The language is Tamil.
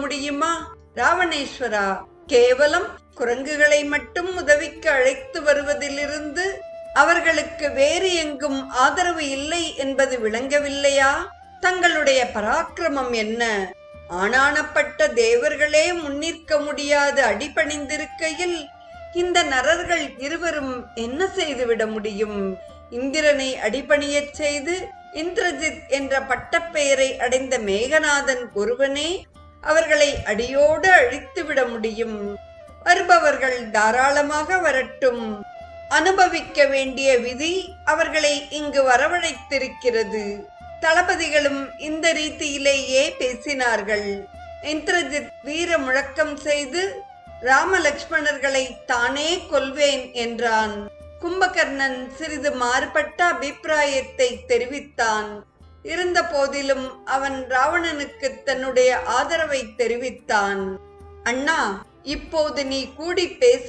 முடியுமா? ராவணேஸ்வரா கேவலம் குரங்குகளை மட்டும் உதவிக்கு அழைத்து வருவதிலிருந்து அவர்களுக்கு வேறு எங்கும் ஆதரவு இல்லை என்பது விளங்கவில்லையா? தங்களுடைய பராக்கிரமம் என்ன? ஆனானப்பட்ட தேவர்களே முன்னிற்க முடியாது அடிபணிந்திருக்கையில் இந்த நரர்கள் இருவரும் என்ன செய்துவிட முடியும்? இந்திரனை அடிபணியச் செய்து இந்திரஜித் என்ற பட்டப்பெயரை அடைந்த மேகநாதன் ஒருவனே அவர்களை அடியோடு அழித்துவிட முடியும். வருபவர்கள் தாராளமாக வரட்டும். அனுபவிக்க வேண்டிய விதி அவர்களை இங்கு வரவழைத்திருக்கிறது. தளபதிகளும் இந்த ரீதியிலேயே பேசினார்கள். இந்திரஜித் வீர முழக்கம் செய்து ராமலக்ஷ்மணர்களை தானே கொல்வேன் என்றான். கும்பகர்ணன் சிறிது மாறுபட்ட அபிப்பிராயத்தை தெரிவித்தான். இருந்த போதிலும் அவன் ராவணனுக்கு தன்னுடைய ஆதரவை தெரிவித்தான். அண்ணா இப்போது நீ கூடி பேச